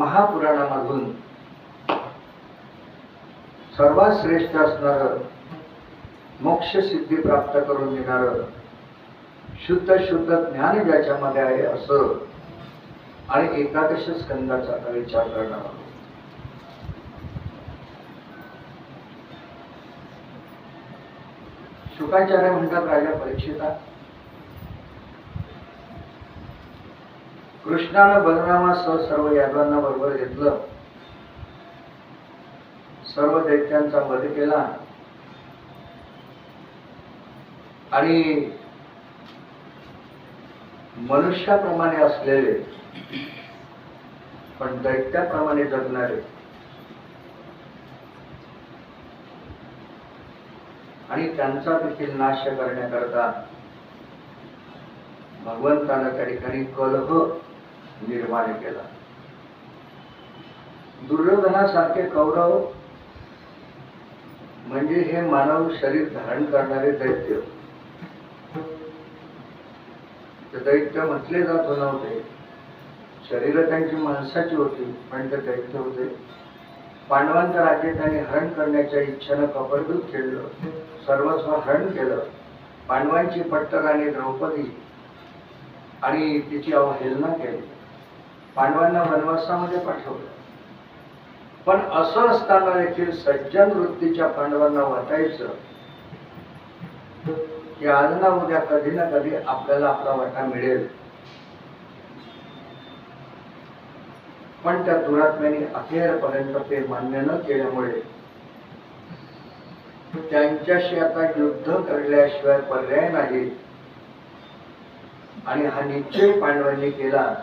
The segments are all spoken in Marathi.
महापुराणामधून सर्वात श्रेष्ठ असणार मोक्ष सिद्धी प्राप्त करून देणार शुद्ध शुद्ध ज्ञान ज्याच्यामध्ये आहे असं आणि एकादश स्कंदाचा आता विचार करणार आहोत. शुकाचार्य म्हणतात राजा परीक्षिता कृष्णानं बलरामासह सर्व यादवांना बरोबर घेतलं. सर्व दैत्यांचा वध केला. आणि मनुष्याप्रमाणे असलेले पण दैत्याप्रमाणे जगणारे. आणि त्यांचा देखील नाश करण्याकरता भगवंतानं त्या ठिकाणी कलह निर्माण केला दुर्योधनासारखे कौरव म्हणजे हे मानव शरीर धारण करणारे दैत्य. ते दैत्य म्हटले जात नव्हते. शरीर त्यांची माणसाची होती पण ते दैत्य होते. पांडवांचं राज्य त्यांनी हरण करण्याच्या इच्छेनं कपडदूत खेळलं. सर्वस्व हरण केलं. पांडवांची पट्टराणी द्रौपदी आणि तिची अवहेलना केली. पांडवांना वनवासामध्ये पाठवलं. पण असं असताना देखील सज्जन वृत्तीच्या पांडवांना वाटायचं की आज ना उद्या कधी ना कधी आपल्याला आपला वाटा मिळेल. पण त्या दुरात्म्याने अखेरपर्यंत ते मान्य न केल्यामुळे त्यांच्याशी आता युद्ध करल्याशिवाय पर्याय नाही. आणि हा निश्चय पांडवांनी केला.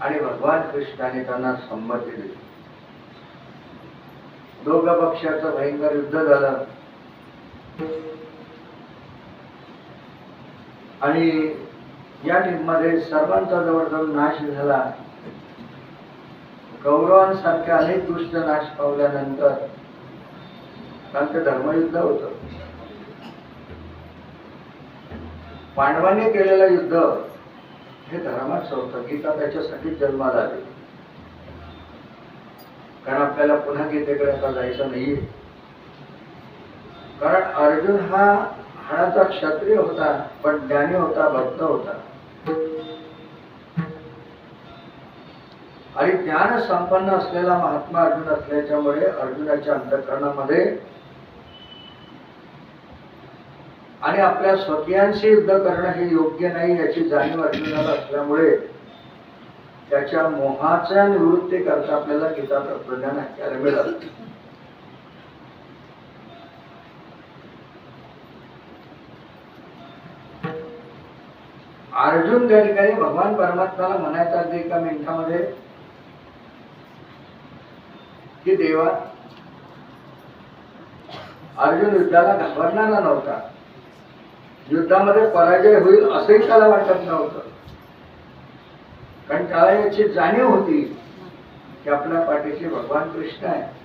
आणि भगवान कृष्णाने त्यांना संमती दिली. दोघ पक्षाचं भयंकर युद्ध झालं. आणि या टीममध्ये सर्वांचा जवळजवळ नाश झाला. कौरवांसारख्या अनेक दुष्ट नाश पावल्यानंतर त्यांचं धर्मयुद्ध होत. पांडवांनी केलेलं युद्ध हे धर्मात होतं गीता त्याच्यासाठी जन्माला आली. कारण आपल्याला पुन्हा गीतेकडे आता जायचं नाहीये. कारण अर्जुन हा हाडाचा क्षत्रिय होता पण ज्ञानी होता भक्त होता. आणि ज्ञान संपन्न असलेला महात्मा अर्जुन असल्याच्यामुळे अर्जुनाच्या अंतकरणामध्ये आणि आपल्या स्वकीयांशी युद्ध करणं हे योग्य नाही याची जाणीव अर्जुनाला असल्यामुळे त्याच्या मोहाच्या निवृत्ती करता आपल्याला गीता तत्वज्ञान ऐकायला मिळालं. अर्जुन त्या ठिकाणी भगवान परमात्माला म्हणायचा अगदी एका मिनिटामध्ये की देवा अर्जुन युद्धाला घाबरणारा नव्हता. युद्धामध्ये पराजय होईल असंही त्याला वाटत नव्हतं. कारण त्याला याची जाणीव होती की आपल्या पाठीशी भगवान कृष्ण आहे.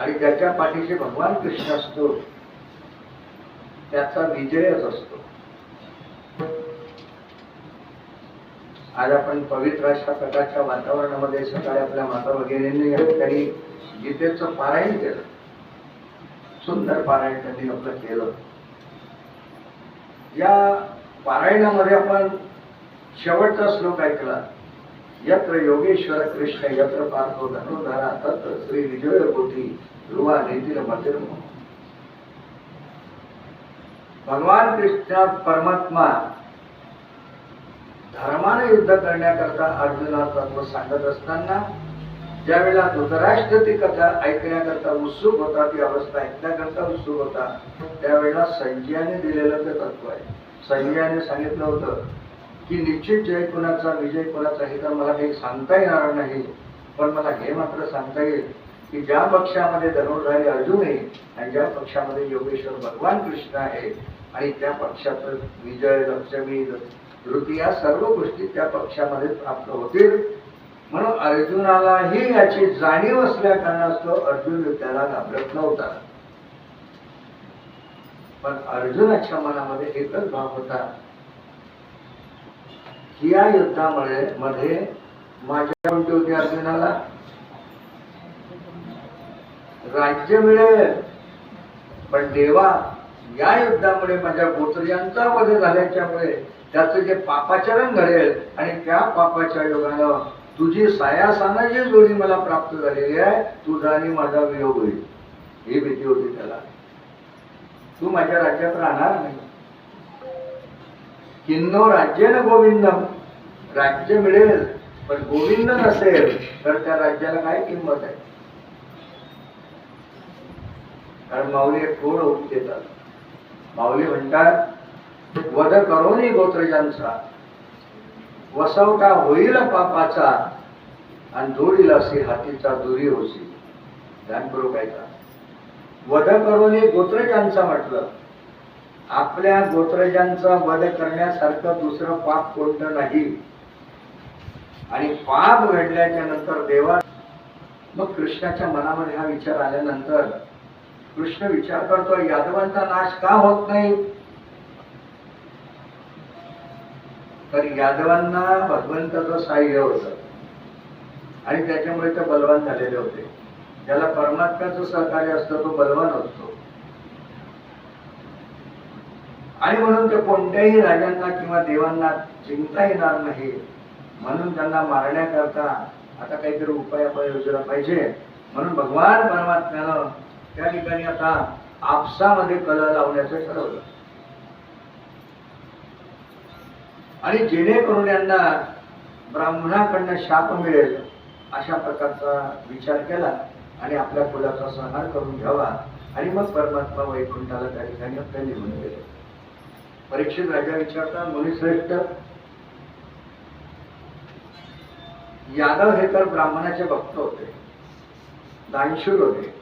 आणि ज्याच्या पाठीशी भगवान कृष्ण असतो. त्याचा विजयच असतो. आज आपण पवित्र अशा प्रकारच्या वातावरणामध्ये सकाळी आपल्या माता भगिनींनी त्यांनी गीतेचं पारायण केलं. सुंदर पारायण त्यांनी आपलं केलं. या पारायणामध्ये आपण शेवटचा श्लोक ऐकला. यत्र योगेश्वर कृष्ण यत्र पार्थो धनुधरा तत्र श्री विजय कोटी ध्रुवा नेतील मतिर्म. भगवान कृष्ण परमात्मा धर्माने युद्ध करण्याकरता अर्जुना तत्व सांगत असताना ज्यावेळेला धृतराष्ट्र ती कथा ऐकण्याकरता उत्सुक होता ती अवस्था ऐकण्याकरता उत्सुक होता त्यावेळेला संजयाने दिलेलं ते तत्व आहे. संजयाने सांगितलं होतं की निश्चित जय कुणाचा विजय कुणाचा हे तर मला काही सांगता येणार नाही. पण मला हे मात्र सांगता येईल की ज्या पक्षामध्ये धनुर्धारी अर्जुन आहे आणि ज्या पक्षामध्ये योगेश्वर भगवान कृष्ण आहे आणि त्या पक्षाचं विजय लक्ष्मी धृती या सर्व गोष्टी त्या पक्षामध्ये प्राप्त होतील म्हणून अर्जुनालाही याची जाणीव असल्या कारणास्तव अर्जुन त्याला घाबरत नव्हता. पण अर्जुनाच्या मनामध्ये एकच भाव होता. की या युद्धामुळे मध्ये माझ्या कोणती होती अर्जुनाला? राज्य मिळेल. पण देवा या युद्धामुळे माझ्या गोत्रियांचा वध झाल्याच्यामुळे त्याचं जे पापाचरण घडेल आणि त्या पापाच्या योगानं तुझी सायासानाची जोडी मला प्राप्त झालेली आहे. तुझा आणि माझा वियोग होईल. ही भीती होती त्याला. तू माझ्या राज्यात राहणार नाही. किन्नो राज्य न गोविंदम. राज्य मिळेल पण गोविंद नसेल तर त्या राज्याला काय किंमत आहे? कारण माऊली एक थोड होत देतात. माऊली म्हणतात वध करोनी गोत्रजांचा वसवटा होईल पापाचा आणि जोडील असे हातीचा दुरी होशी. ध्यानपूर्वक ऐका. वध करून गोत्रजांचा म्हटलं. आपल्या गोत्रजांचा वध करण्यासारखं दुसरं पाप कोणतं नाही. आणि पाप घडल्याच्या नंतर देवा मग कृष्णाच्या मनामध्ये हा विचार आल्यानंतर कृष्ण विचार करतो यादवांचा नाश का होत नाही? तर यादवांना भगवंताचं साह्य होतं. आणि त्याच्यामुळे ते बलवान झालेले होते. ज्याला परमात्म्याचं सहकार्य असतं तो बलवान असतो. आणि म्हणून ते कोणत्याही राजांना किंवा देवांना चिंता येणार नाही. म्हणून त्यांना मारण्याकरता आता काहीतरी उपाय योजना पाहिजे. म्हणून भगवान परमात्म्यानं त्या ठिकाणी आता आपसामध्ये कला लावण्याचं ठरवलं. आणि जेणेकरून यांना ब्राह्मणाकडनं शाप मिळेल अशा प्रकारचा विचार केला आणि आपल्या कुलाचा संहार करून घ्यावा. आणि मग परमात्मा वैकुंठाला त्या ठिकाणी आपल्या निघून गेले. परीक्षित राजा विचारता मुनिश्रेष्ठ यादव हे तर ब्राह्मणाचे भक्त होते दानशूर होते.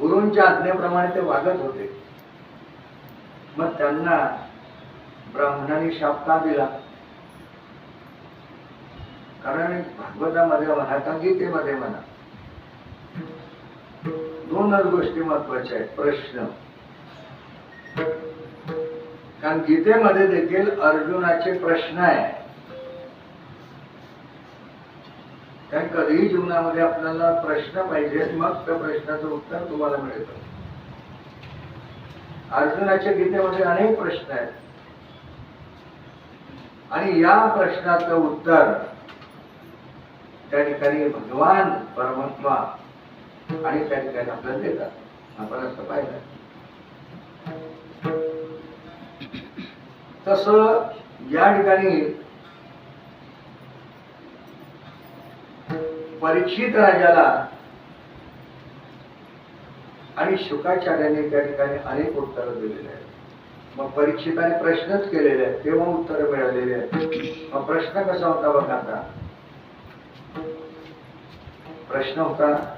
गुरूंच्या आज्ञेप्रमाणे ते वागत होते. मग त्यांना ब्राह्मणाने शाप का दिला? कारण भागवतामध्ये म्हणा का गीतेमध्ये म्हणा दोनच गोष्टी महत्त्वाच्या आहेत. प्रश्न. कारण गीतेमध्ये देखील अर्जुनाचे प्रश्न आहे. कारण कधीही जीवनामध्ये आपल्याला प्रश्न पाहिजे मग त्या प्रश्नाचं उत्तर तुम्हाला मिळतं. अर्जुनाच्या गीतेमध्ये अनेक प्रश्न आहेत. आणि या प्रश्नाचं उत्तर त्या ठिकाणी भगवान परमात्मा आणि त्या ठिकाणी आपल्याला देतात. आपण असं पाहिलं. तस या ठिकाणी परीक्षित राजाला आणि शुकाचार्याने त्या ठिकाणी अनेक उत्तरं दिलेली आहेत. मग परीक्षिताने प्रश्नच केलेले आहेत तेव्हा उत्तर मिळालेले आहेत. मग प्रश्न कसा होता बघा आता? प्रश्न होता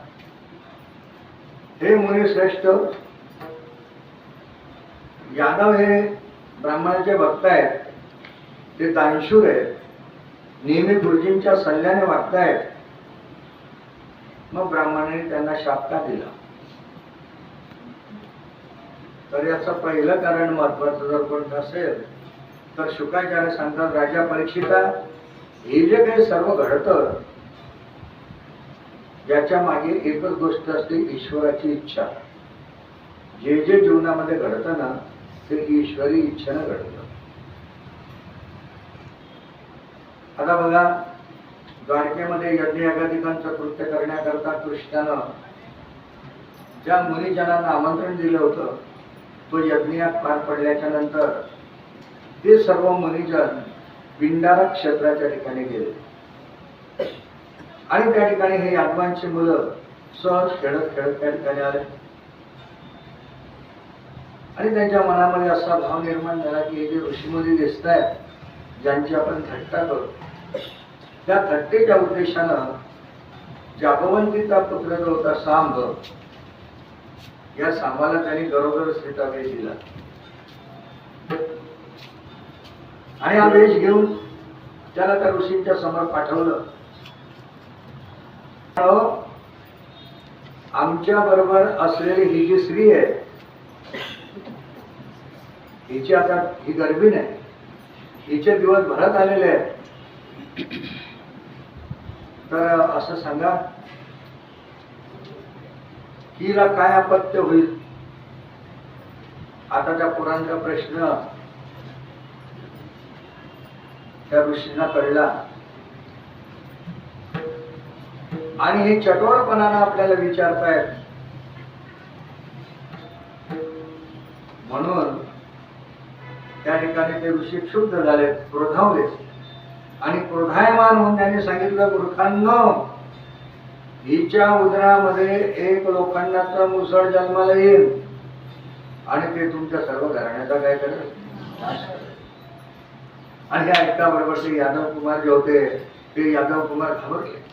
हे मुनी श्रेष्ठ यादव हे ब्राह्मणाचे भक्त आहेत. ते दानशूर आहेत. नेहमी गुरुजींच्या सल्ल्याने वागतायत. मग ब्राह्मणाने त्यांना शाप का दिला. तर याचं पहिलं कारण महत्वाचं जर कोणतं असेल तर शुकाचार्य सांगतात राजा परीक्षिता हे जे काही सर्व घडतं याच्या मागे एकच गोष्ट असते ईश्वराची इच्छा. जे जे जीवनामध्ये घडतं ना ते ईश्वरी इच्छेनं घडतं. आता बघा द्वारकेमध्ये यज्ञयागाधिकांचं कृत्य करण्याकरता कृष्णानं ज्या मुनिजनांना आमंत्रण दिलं होतं तो यज्ञात पार पडल्याच्या नंतर ते सर्व मुनिजन पिंडारा क्षेत्राच्या ठिकाणी गेले. आणि त्या ठिकाणी हे यादवांची मुलं सहज खेळत खेळत त्या ठिकाणी आले. आणि त्यांच्या मनामध्ये असा भाव निर्माण झाला की हे जे ऋषीमुनी दिसत आहेत ज्यांची आपण थट्टा करू त्या थट्टेच्या उद्देशानं जागवंतीचा पुत्र जो होता सांभ या सामाला त्यांनी बरोबरच स्थिता वेश दिला. आणि हा वेश घेऊन त्याला त्या ऋषींच्या समोर पाठवलं. आमच्या बरोबर असलेली ही जी स्त्री आहे हिची आता ही गर्भीण आहे हिचे दिवस भरत आलेले आहेत. तर असं सांगा हिला काय अपत्य होईल? आता त्या पुराणचा प्रश्न त्या ऋषींना कळला. आणि हे चटोरपणानं आपल्याला विचारतायत. म्हणून त्या ठिकाणी ते ऋषी क्षुब्ध झाले क्रोधावले आणि क्रोधायमान होऊन त्यांनी सांगितलं मूर्खांनो हिच्या उदरामध्ये एक लोखंडाचा मुसळ जन्माला येईल. आणि ते तुमच्या सर्व घराण्याचा काय करेल? आणि हे ऐकता बरोबर ते यादव कुमार जे होते ते यादव कुमार घाबरले.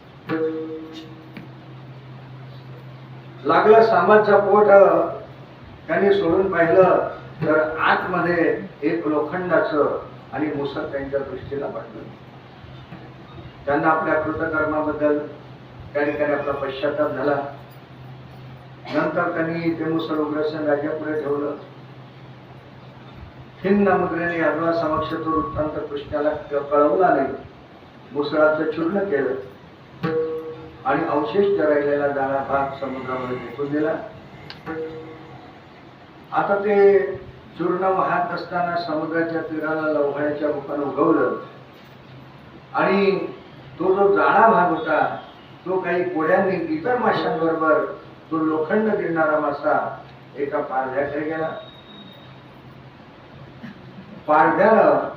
लागलं सामाजचा पोट. त्यांनी सोडून पाहिलं तर आतमध्ये एक लोखंडाचं आणि मुसळ त्यांच्या दृष्टीला पडलं. त्यांना आपल्या कृतकर्माबद्दल त्या ठिकाणी आपला पश्चाताप झाला. नंतर त्यांनी ते मुसळ उग्रसेन राज्यापुढे ठेवलं. हिंद मुद्रेने यादवा समक्ष तो वृत्तांत कृष्णाला कळवला नाही मुसळाचं चूर्ण केलं. आणि अवशेष राहिलेला जाळा भाग समुद्रामध्ये फेकून दिला. आता ते चूर्ण वाहत असताना समुद्राच्या तीराला लवघाण्याच्या रूपानं उगवलं. आणि तो जो जाळा भाग होता तो काही कोड्यांनी इतर माशांबरोबर तो लोखंड गिरणारा मासा एका पारध्याकडे गेला. पारध्यानं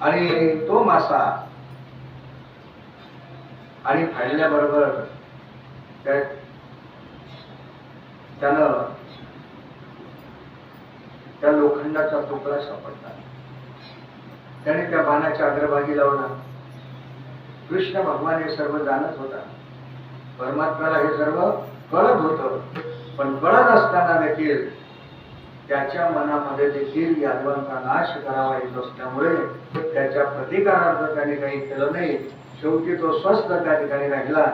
आणि तो मासा आणि फाडल्याबरोबर त्या त्यानं त्या लोखंडाचा तुकडा सापडला. त्याने त्या बाणाच्या अग्रभागी लावला. कृष्ण भगवान हे सर्व जाणत होता. परमात्म्याला हे सर्व कळत होत. पण कळत असताना देखील त्याच्या मनामध्ये देखील यादवांचा नाश करावा येत असल्यामुळे त्याच्या प्रतिकारार्थ त्याने काही केलं नाही. शेवटी तो स्वस्थ त्या ठिकाणी राहिला.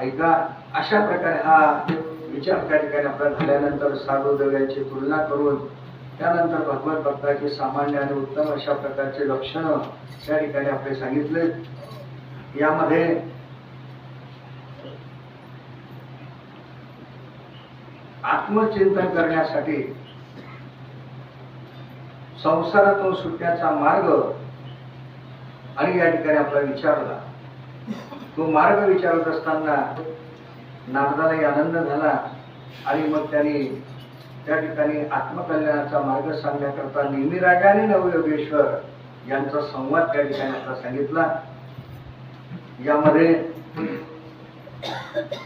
ऐका अशा प्रकारे हा विचार त्या ठिकाणी आपला झाल्यानंतर साधू देवांची तुलना करून त्यानंतर भगवत भक्ताची सामान्य आणि उत्तम अशा प्रकारचे लक्षणं त्या ठिकाणी आपले सांगितले. यामध्ये आत्मचिंतन करण्यासाठी संसारातून सुटण्याचा मार्ग आणि या ठिकाणी आपला विचारला तो मार्ग विचारत असताना नारदालाही आनंद झाला आणि मग त्यांनी त्या ठिकाणी आत्मकल्याणाचा मार्ग सांगण्याकरता नेहमी राजा आणि नवयोगेश्वर यांचा संवाद त्या ठिकाणी आपला सांगितला. यामध्ये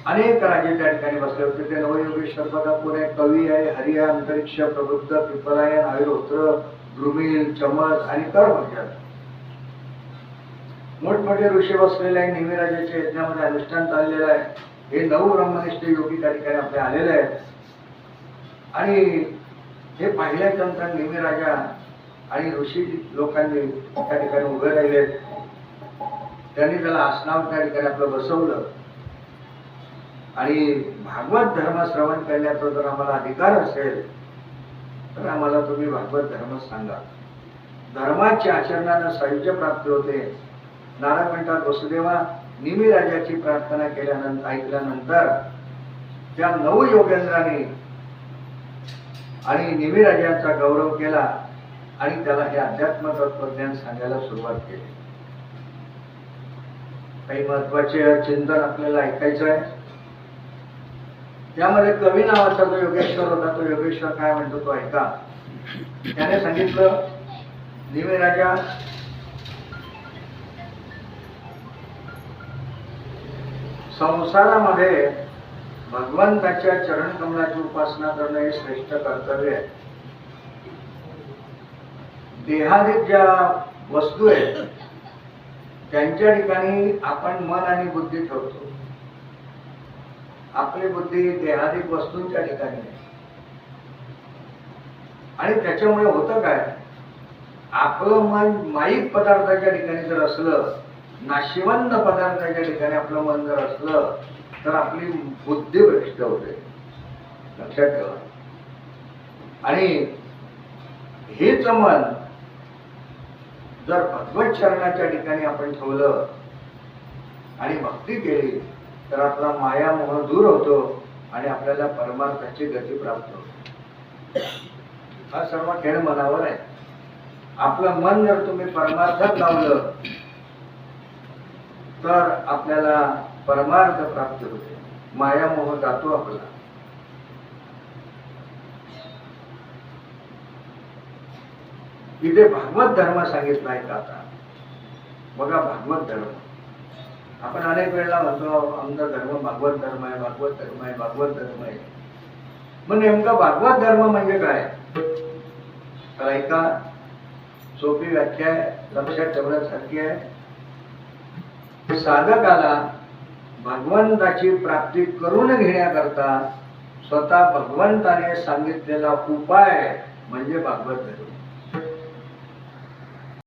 अनेक राजे त्या ठिकाणी बसले होते. ते नवयोगेश्वर बघा पुणे कवी आहे हरिया अंतरिक्ष प्रबुद्ध पिपलायन आयुर्होत्र द्रुमिल चमस आणि कर्मचार मोठमोठे ऋषी बसलेले आहे नेहमी यज्ञामध्ये अनुष्ठान चाललेलं आहे. हे नऊ ब्रह्मनिष्ठ योगी त्या ठिकाणी आपले आलेले आहेत. आणि हे पाहिल्यानंतर नेहमी राजा आणि ऋषी लोकांनी त्या ठिकाणी उभे राहिले. त्यांनी त्याला आसनावर त्या ठिकाणी आपलं बसवलं. आणि भागवत धर्म श्रवण करण्याचा जर आम्हाला अधिकार असेल तर आम्हाला तुम्ही भागवत धर्म सांगा. धर्माच्या आचरणानं सायुज्य प्राप्त होते. नारायण म्हणतात वसुदेवा निमी राजाची प्रार्थना केल्यानंतर ऐकल्यानंतर त्या नऊ योगेंद्राने आणि निमिराजांचा गौरव केला आणि त्याला हे अध्यात्म तत्वज्ञान सांगायला सुरुवात केली. काही महत्त्वाचे चिंतन आपल्याला ऐकायचं आहे. त्यामध्ये कवी नावाचा जो योगेश्वर होता तो योगेश्वर काय म्हणतो तो ऐका. त्याने सांगितलं निमिराजा संसारामध्ये भगवंताच्या चरण कमलाची उपासना करणं हे श्रेष्ठ कर्तव्य आहे. देहाधिक ज्या वस्तू आहेत त्यांच्या ठिकाणी आपण मन आणि बुद्धी ठेवतो. आपली बुद्धी देहादिक वस्तूंच्या ठिकाणी आहे. आणि त्याच्यामुळे होतं काय? आपलं मन माईक पदार्थाच्या ठिकाणी जर असलं नाशिवंत पदार्थाच्या ठिकाणी आपलं मन जर असलं तर आपली बुद्धी भ्रष्ट होते. लक्षात ठेवा. आणि हेच मन जर भगवत चरणाच्या ठिकाणी आपण ठेवलं आणि भक्ती केली तर आपला माया मोह दूर होतो आणि आपल्याला परमार्थाची गती प्राप्त होते. हा सर्व खेळ मनावर आहे. आपलं मन जर तुम्ही परमार्थात लावलं तर आपल्याला परमार्थ प्राप्त होते. माया मोह जातो आपला. इथे भागवत धर्म सांगितला आहे का आता? बघा भागवत धर्म. आपण अनेक वेळेला म्हणतो आमचा धर्म भागवत धर्म आहे भागवत धर्म आहे भागवत धर्म आहे. मग नेमका भागवत धर्म म्हणजे काय? तर ऐका सोपी व्याख्या आहे लक्षात ठेवण्यासारखी आहे. साधकाला भगवंताची प्राप्ती करून घेण्याकरता स्वतः भगवंताने सांगितलेला उपाय म्हणजे भागवत धर्म.